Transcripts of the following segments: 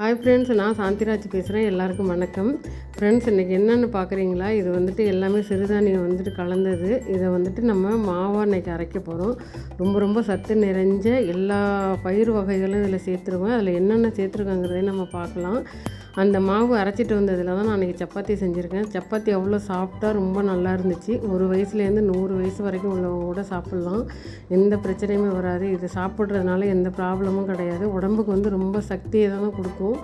Hi friends நான் சாந்திராஜ் பேசுகிறேன் எல்லாருக்கும் வணக்கம். ஃப்ரெண்ட்ஸ் இன்றைக்கி என்னென்னு பார்க்குறீங்களா இது வந்துட்டு எல்லாமே சிறுதானியம் வந்துட்டு கலந்தது. இதை வந்துட்டு நம்ம மாவாக இன்றைக்கி அரைக்க போகிறோம் ரொம்ப ரொம்ப சத்து நிறைஞ்ச எல்லா பயிர் வகைகளும் இதில் சேர்த்துருவேன் அதில் என்னென்ன சேர்த்துருக்காங்கிறதையும் நம்ம பார்க்கலாம். அந்த மாவு அரைச்சிட்டு வந்ததில் தான் நான் அன்றைக்கி சப்பாத்தி செஞ்சுருக்கேன். சப்பாத்தி அவ்வளோ சாஃப்ட்டாக ரொம்ப நல்லா இருந்துச்சு. ஒரு வயசுலேருந்து நூறு வயசு வரைக்கும் உள்ளவங்க கூட சாப்பிட்லாம். எந்த பிரச்சனையுமே வராது. இது சாப்பிட்றதுனால எந்த ப்ராப்ளமும் கிடையாது. உடம்புக்கு வந்து ரொம்ப சக்தியை தானே கொடுக்கும்.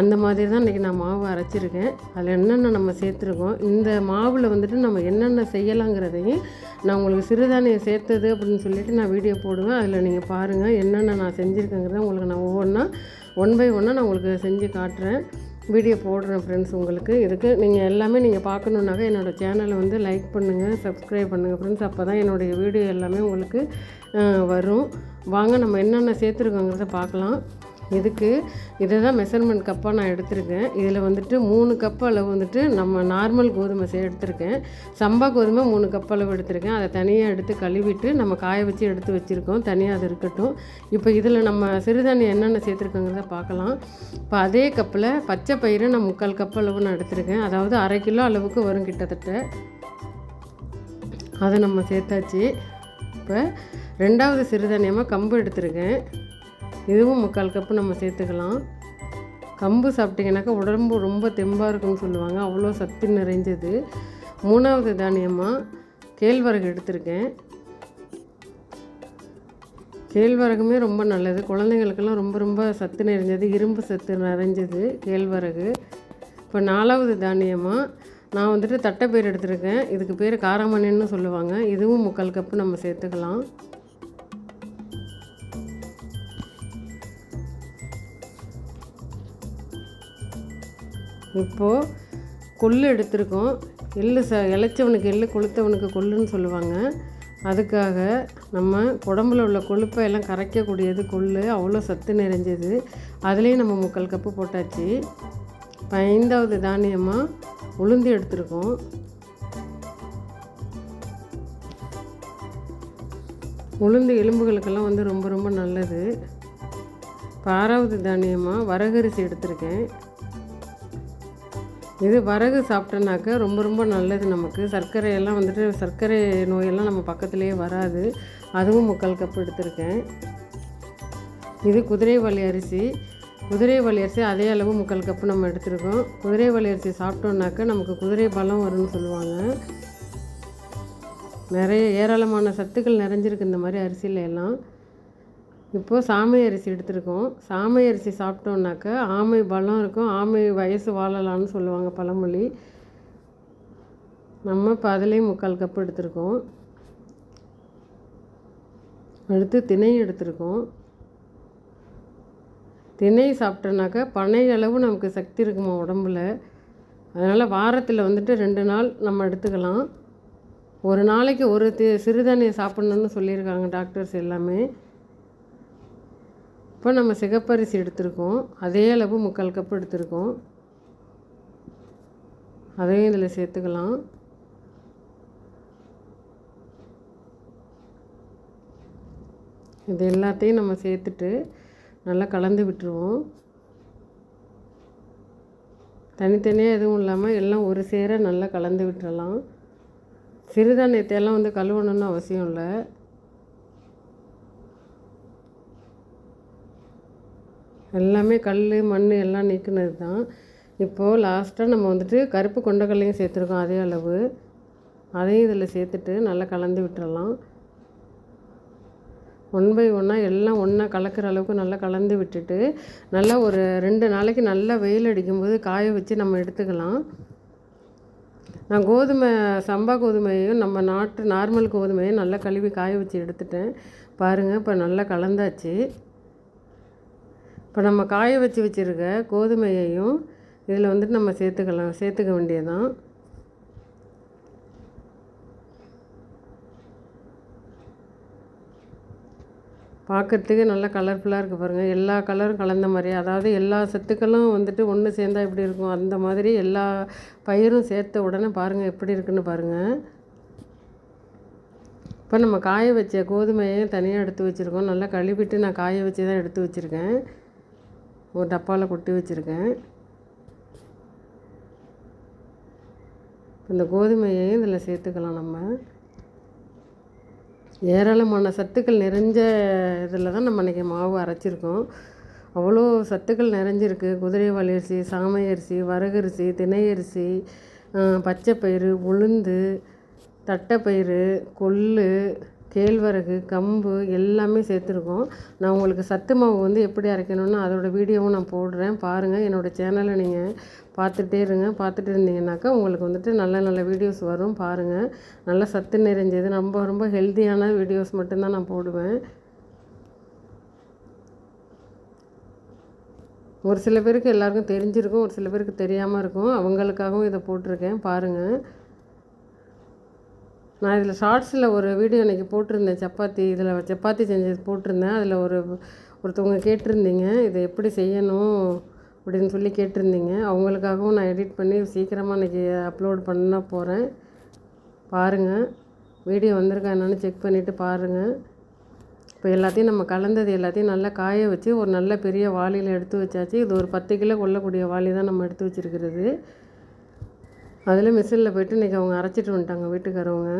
அந்த மாதிரி தான் இன்றைக்கி நான் மாவு அரைச்சிருக்கேன். அதில் என்னென்ன நம்ம சேர்த்துருக்கோம்? இந்த மாவில் வந்துட்டு நம்ம என்னென்ன செய்யலாங்கிறதையும் நான் உங்களுக்கு சிறுதானியம் சேர்த்தது அப்படின்னு சொல்லிட்டு நான் வீடியோ போடுவேன். அதில் நீங்கள் பாருங்கள் என்னென்ன நான் செஞ்சுருக்கேங்கிறத உங்களுக்கு நான் ஒவ்வொன்றா ஒன் பை ஒன்னாக நான் உங்களுக்கு செஞ்சு காட்டுறேன். வீடியோ போடுறேன் ஃப்ரெண்ட்ஸ் உங்களுக்கு. இதுக்கு நீங்கள் எல்லாமே நீங்கள் பார்க்கணுன்னாக்க என்னோடய சேனலை வந்து லைக் பண்ணுங்கள் சப்ஸ்கிரைப் பண்ணுங்கள் ஃப்ரெண்ட்ஸ் அப்போ தான் என்னுடைய வீடியோ எல்லாமே உங்களுக்கு வரும். வாங்க நம்ம என்னென்ன சேர்த்துருக்கோங்கிறத பார்க்கலாம். இதுக்கு இதை தான் மெஷர்மெண்ட் கப்பாக நான் எடுத்திருக்கேன். இதில் வந்துட்டு மூணு கப் அளவு வந்துட்டு நம்ம நார்மல் கோதுமை சே எடுத்திருக்கேன். சம்பா கோதுமை மூணு கப் அளவு எடுத்திருக்கேன். அதை தனியாக எடுத்து கழுவிட்டு நம்ம காய வச்சு எடுத்து வச்சுருக்கோம். தனியாக அது இருக்கட்டும். இப்போ இதில் நம்ம சிறுதானியம் என்னென்ன சேர்த்துருக்கோங்கிறத பார்க்கலாம். இப்போ அதே கப்பில் பச்சை பயிரை நான் முக்கால் கப் அளவு நான் எடுத்திருக்கேன். அதாவது அரை கிலோ அளவுக்கு வரும் கிட்டத்தட்ட. அதை நம்ம சேர்த்தாச்சு. இப்போ ரெண்டாவது சிறுதானியமாக கம்பு எடுத்திருக்கேன். இதுவும் முக்கால் கப்பு நம்ம சேர்த்துக்கலாம். கம்பு சாப்பிட்டிங்கனாக்கா உடம்பு ரொம்ப தெம்பாக இருக்கும்னு சொல்லுவாங்க. அவ்வளோ சத்து நிறைஞ்சது. மூணாவது தானியமாக கேழ்வரகு எடுத்திருக்கேன். கேழ்வரகுமே ரொம்ப நல்லது. குழந்தைங்களுக்கெல்லாம் ரொம்ப ரொம்ப சத்து நிறைஞ்சது. இரும்பு சத்து நிறைஞ்சது கேழ்வரகு. இப்போ நாலாவது தானியமாக நான் வந்துட்டு தட்டைப்பயிர் எடுத்திருக்கேன். இதுக்கு பேர் காராமணின்னு சொல்லுவாங்க. இதுவும் முக்கால் கப்பு நம்ம சேர்த்துக்கலாம். இப்போது கொள்ளு எடுத்திருக்கோம். எள்ளு ச இளைச்சவனுக்கு எள்ளு கொளுத்தவனுக்கு கொள்ளுன்னு சொல்லுவாங்க. அதுக்காக நம்ம உடம்புல உள்ள கொழுப்பை எல்லாம் கரைக்கக்கூடியது கொள்ளு. அவ்வளோ சத்து நிறைஞ்சது. அதுலேயும் நம்ம முக்கால் கப்பு போட்டாச்சு. இப்போ ஐந்தாவது தானியமாக உளுந்து எடுத்திருக்கோம். உளுந்து எலும்புகளுக்கெல்லாம் வந்து ரொம்ப ரொம்ப நல்லது. இப்போ ஆறாவது தானியமாக வரகரிசி எடுத்திருக்கேன். இது வரகு சாப்பிட்டோன்னாக்க ரொம்ப ரொம்ப நல்லது நமக்கு. சர்க்கரையெல்லாம் வந்துட்டு சர்க்கரை நோயெல்லாம் நம்ம பக்கத்துலேயே வராது. அதுவும் முக்கால் கப் எடுத்திருக்கேன். இது குதிரைவாளி அரிசி. குதிரைவாளி அரிசி அதே அளவு முக்கால் கப்பு நம்ம எடுத்திருக்கோம். குதிரைவாளி அரிசி சாப்பிட்டோன்னாக்க நமக்கு குதிரை பலம் வரும்னு சொல்லுவாங்க. நிறைய ஏராளமான சத்துக்கள் நிறைஞ்சிருக்கு இந்த மாதிரி அரிசியில எல்லாம். இப்போது சாமை அரிசி எடுத்திருக்கோம். சாமை அரிசி சாப்பிட்டோன்னாக்க ஆமை பலம் இருக்கும். ஆமை வயசு வாழலாம்னு சொல்லுவாங்க பழமொழி. நம்ம இப்போ முக்கால் கப் எடுத்திருக்கோம். அடுத்து திணை எடுத்திருக்கோம். திணை சாப்பிட்டோன்னாக்க பனை அளவு நமக்கு சக்தி இருக்குமா உடம்புல? அதனால் வாரத்தில் வந்துட்டு ரெண்டு நாள் நம்ம எடுத்துக்கலாம். ஒரு நாளைக்கு ஒரு தி சிறுதானியம் சாப்பிட்ணுன்னு சொல்லியிருக்காங்க டாக்டர்ஸ் எல்லாமே. இப்போ நம்ம சிகப்பரிசி எடுத்திருக்கோம். அதே அளவு முக்கால் கப் எடுத்திருக்கோம். அதையும் இதில் சேர்த்துக்கலாம். இது எல்லாத்தையும் நம்ம சேர்த்துட்டு நல்லா கலந்து விட்டுருவோம். தனித்தனியாக எதுவும் இல்லாமல் எல்லாம் ஒரு சேர நல்லா கலந்து விட்டுறலாம். சிறுதானியத்தை எல்லாம் வந்து கழுவணுன்னு அவசியம் இல்லை. எல்லாமே கல் மண் எல்லாம் நீக்கினது தான். இப்போது லாஸ்ட்டாக நம்ம வந்துட்டு கருப்பு கொண்டக்கல்லையும் சேர்த்துருக்கோம் அதே அளவு. அதையும் இதில் சேர்த்துட்டு நல்லா கலந்து விட்டுறலாம். ஒன் பை ஒன்னாக எல்லாம் ஒன்றா கலக்கிற அளவுக்கு நல்லா கலந்து விட்டுட்டு நல்லா ஒரு ரெண்டு நாளைக்கு நல்லா வெயில் அடிக்கும்போது காய வச்சு நம்ம எடுத்துக்கலாம். நான் கோதுமை சம்பா கோதுமையையும் நம்ம நாட்டு நார்மல் கோதுமையும் நல்லா கழுவி காய வச்சு எடுத்துட்டேன். பாருங்கள் இப்போ நல்லா கலந்தாச்சு. இப்போ நம்ம காய வச்சு வச்சுருக்க கோதுமையையும் இதில் வந்துட்டு நம்ம சேர்த்துக்கலாம் சேர்த்துக்க வேண்டியதான் பார்க்குறதுக்கு நல்லா கலர்ஃபுல்லாக இருக்குது பாருங்கள் எல்லா கலரும் கலந்த மாதிரி அதாவது எல்லா சத்துக்களும் வந்துட்டு ஒன்று சேர்ந்தால் எப்படி இருக்கும்? அந்த மாதிரி எல்லா பயிரும் சேர்த்த உடனே பாருங்கள் எப்படி இருக்குன்னு பாருங்கள் இப்போ நம்ம காய வச்ச கோதுமையை தனியாக எடுத்து வச்சுருக்கோம். நல்லா கழுவிட்டு நான் காய வச்சு தான் எடுத்து வச்சுருக்கேன். ஒரு டப்பாவில் கொட்டி வச்சுருக்கேன். இந்த கோதுமையையும் இதில் சேர்த்துக்கலாம் நம்ம. ஏராளமான சத்துக்கள் நிறைஞ்ச இதில் தான் நம்ம இன்றைக்கி மாவு அரைச்சிருக்கோம். அவ்வளோ சத்துக்கள் நிறைஞ்சிருக்கு. குதிரைவாளி அரிசி சாமை அரிசி வரகரிசி தினையரிசி பச்சைப்பயிறு உளுந்து தட்டைப்பயிறு கொள்ளு கேழ்வரகு கம்பு எல்லாமே சேர்த்துருக்கோம். நான் உங்களுக்கு சத்து மாவு வந்து எப்படி அரைக்கணும்னு அதோடய வீடியோவும் நான் போடுறேன். பாருங்கள் என்னோடய சேனலை நீங்கள் பார்த்துட்டே இருங்க. பார்த்துட்டு இருந்தீங்கன்னாக்கா உங்களுக்கு வந்துட்டு நல்ல நல்ல வீடியோஸ் வரும். பாருங்கள் நல்ல சத்து நிறைஞ்சது. ரொம்ப ரொம்ப ஹெல்த்தியான வீடியோஸ் மட்டும்தான் நான் போடுவேன். ஒரு சில பேருக்கு எல்லாருக்கும் தெரிஞ்சிருக்கும் ஒரு சில பேருக்கு தெரியாமல் இருக்கும். அவங்களுக்காகவும் இதை போட்டிருக்கேன். பாருங்கள் நான் இதில் ஷார்ட்ஸில் ஒரு வீடியோ இன்றைக்கி போட்டிருந்தேன். சப்பாத்தி இதில் சப்பாத்தி செஞ்சது போட்டிருந்தேன். அதில் ஒரு ஒருத்தவங்க கேட்டிருந்தீங்க இதை எப்படி செய்யணும் அப்படின்னு சொல்லி கேட்டிருந்தீங்க. அவங்களுக்காகவும் நான் எடிட் பண்ணி சீக்கிரமாக இன்றைக்கி அப்லோட் பண்ண போகிறேன் பாருங்கள் வீடியோ வந்திருக்கா என்னென்னு செக் பண்ணிவிட்டு பாருங்கள் இப்போ எல்லாத்தையும் நம்ம கலந்தது எல்லாத்தையும் நல்லா காய வச்சு ஒரு நல்ல பெரிய வாளியில் எடுத்து வச்சாச்சு. இது ஒரு பத்து கிலோ கொள்ளக்கூடிய வாளி தான் நம்ம எடுத்து வச்சுருக்கிறது. அதில் மிஷினில் போய்ட்டு இன்றைக்கி அவங்க அரைச்சிட்டு வந்துட்டாங்க வீட்டுக்காரவங்க.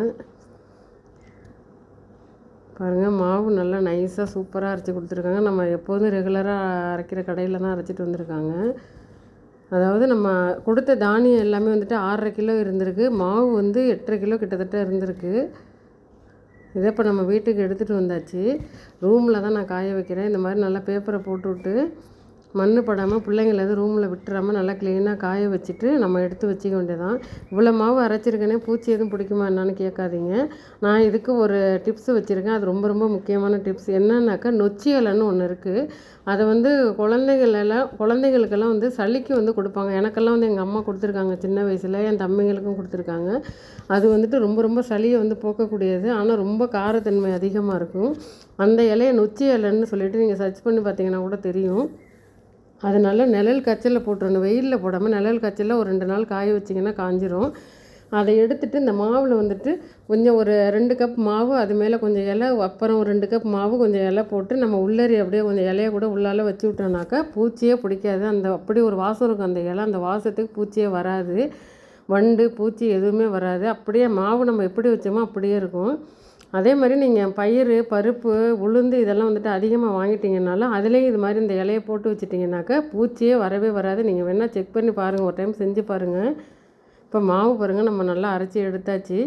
பாருங்கள் மாவு நல்லா நைஸாக சூப்பராக அரைச்சி கொடுத்துருக்காங்க. நம்ம எப்போதும் ரெகுலராக அரைக்கிற கடையில் தான் அரைச்சிட்டு வந்திருக்காங்க. அதாவது நம்ம கொடுத்த தானியம் எல்லாமே வந்துட்டு ஆறரை கிலோ இருந்திருக்கு. மாவு வந்து எட்டரை கிலோ கிட்டத்தட்ட இருந்திருக்கு. இதை இப்போ நம்ம வீட்டுக்கு எடுத்துகிட்டு வந்தாச்சு. ரூமில் தான் நான் காய வைக்கிறேன். இந்த மாதிரி நல்லா பேப்பரை போட்டு விட்டு மண் படாமல் பிள்ளைங்கள எதுவும் ரூமில் விட்டுறாமல் நல்லா க்ளீனாக காய வச்சுட்டு நம்ம எடுத்து வச்சுக்க வேண்டியதான் இவ்வளோ மாவு அரைச்சிருக்கேனே பூச்சி எதுவும் பிடிக்குமா என்னான்னு கேட்காதீங்க. நான் இதுக்கு ஒரு டிப்ஸ் வச்சுருக்கேன். அது ரொம்ப ரொம்ப முக்கியமான டிப்ஸ் என்னன்னாக்கா நொச்சி இலைன்னு ஒன்று இருக்குது அதை வந்து குழந்தைகள் எல்லாம் குழந்தைகளுக்கெல்லாம் வந்து சளிக்கு வந்து கொடுப்பாங்க. எனக்கெல்லாம் வந்து எங்கள் அம்மா கொடுத்துருக்காங்க. சின்ன வயசில் என் தம்பிங்களுக்கும் கொடுத்துருக்காங்க. அது வந்துட்டு ரொம்ப ரொம்ப சளியை வந்து போக்கக்கூடியது. ஆனால் ரொம்ப காரத்தன்மை அதிகமாக இருக்கும். அந்த இலையை நொச்சி இலைன்னு சொல்லிட்டு நீங்கள் சர்ச் பண்ணி பார்த்தீங்கன்னா கூட தெரியும். அதனால் நிழல் கச்சலில் போட்டுருணும் வெயிலில் போடாமல் நிழல் கச்சலில் ஒரு ரெண்டு நாள் காய வச்சிங்கன்னா காஞ்சிரும். அதை எடுத்துகிட்டு இந்த மாவில் வந்துட்டு கொஞ்சம் ஒரு ரெண்டு கப் மாவு அது மேலே கொஞ்சம் இலை அப்புறம் ஒரு ரெண்டு கப் மாவு கொஞ்சம் இலை போட்டு நம்ம உள்ளரி அப்படியே கொஞ்சம் இலையை கூட உள்ளால வச்சு விட்டோம்னாக்கா பூச்சியே பிடிக்காது. அந்த அப்படி ஒரு வாசம் இருக்கும். அந்த இலை அந்த வாசத்துக்கு பூச்சியே வராது. வண்டு பூச்சி எதுவுமே வராது. அப்படியே மாவு நம்ம எப்படி வச்சோமோ அப்படியே இருக்கும். அதே மாதிரி நீங்கள் பயிர் பருப்பு உளுந்து இதெல்லாம் வந்துட்டு அதிகமாக வாங்கிட்டீங்கனாலும் அதுலேயும் இது மாதிரி இந்த இலையை போட்டு வச்சிட்டிங்கனாக்கா பூச்சியே வரவே வராது. நீங்கள் வேணால் செக் பண்ணி பாருங்கள் ஒரு டைம் செஞ்சு பாருங்கள் இப்போ மாவு பாருங்கள் நம்ம நல்லா அரைச்சி எடுத்தாச்சு.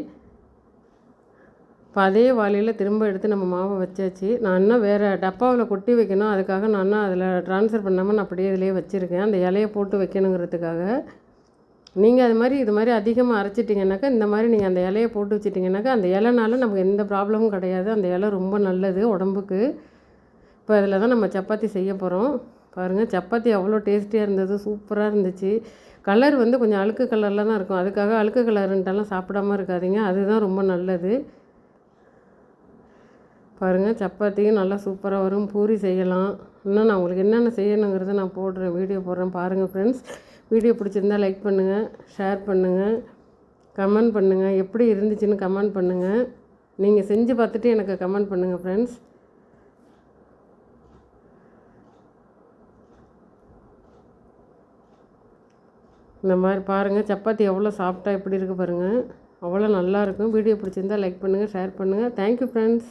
இப்போ அதே வாளியில் திரும்ப எடுத்து நம்ம மாவை வச்சாச்சு. நான் இன்னும் வேறு டப்பாவில் கொட்டி வைக்கணும். அதுக்காக நான் இன்னும் அதில் ட்ரான்ஸ்ஃபர் பண்ணாமல் நான் அப்படியே இதிலே வச்சுருக்கேன். அந்த இலையை போட்டு வைக்கணுங்கிறதுக்காக. நீங்கள் அது மாதிரி இது மாதிரி அதிகமாக அரைச்சிட்டிங்கனாக்கா இந்த மாதிரி நீங்கள் அந்த இலையை போட்டு வச்சிட்டிங்கனாக்கா அந்த இலைனால நமக்கு எந்த ப்ராப்ளமும் கிடையாது. அந்த இலை ரொம்ப நல்லது உடம்புக்கு. இப்போ அதில் தான் நம்ம சப்பாத்தி செய்ய போகிறோம் பாருங்கள் சப்பாத்தி அவ்வளோ டேஸ்டியாக இருந்தது சூப்பராக இருந்துச்சு. கலர் வந்து கொஞ்சம் அழுக்கு கலரில் தான் இருக்கும். அதுக்காக அழுக்கு கலருன்ட்டெல்லாம் சாப்பிடாம இருக்காதிங்க. அதுதான் ரொம்ப நல்லது. பாருங்கள் சப்பாத்தியும் நல்லா சூப்பராக வரும். பூரி செய்யலாம். இன்னும் நான் உங்களுக்கு என்னென்ன செய்யணுங்கிறத நான் போடுறேன் வீடியோ போடுறேன். பாருங்கள் ஃப்ரெண்ட்ஸ் வீடியோ பிடிச்சிருந்தா லைக் பண்ணுங்கள் ஷேர் பண்ணுங்கள் கமெண்ட் பண்ணுங்கள் எப்படி இருந்துச்சுன்னு கமெண்ட் பண்ணுங்கள் நீங்கள் செஞ்சு பார்த்துட்டு எனக்கு கமெண்ட் பண்ணுங்கள் ஃப்ரெண்ட்ஸ் இந்த மாதிரி பாருங்கள் சப்பாத்தி எவ்வளோ சாஃப்டாக எப்படி இருக்குது பாருங்கள் அவ்வளோ நல்லாயிருக்கும் வீடியோ பிடிச்சிருந்தா லைக் பண்ணுங்கள் ஷேர் பண்ணுங்கள் தேங்க்யூ ஃப்ரெண்ட்ஸ்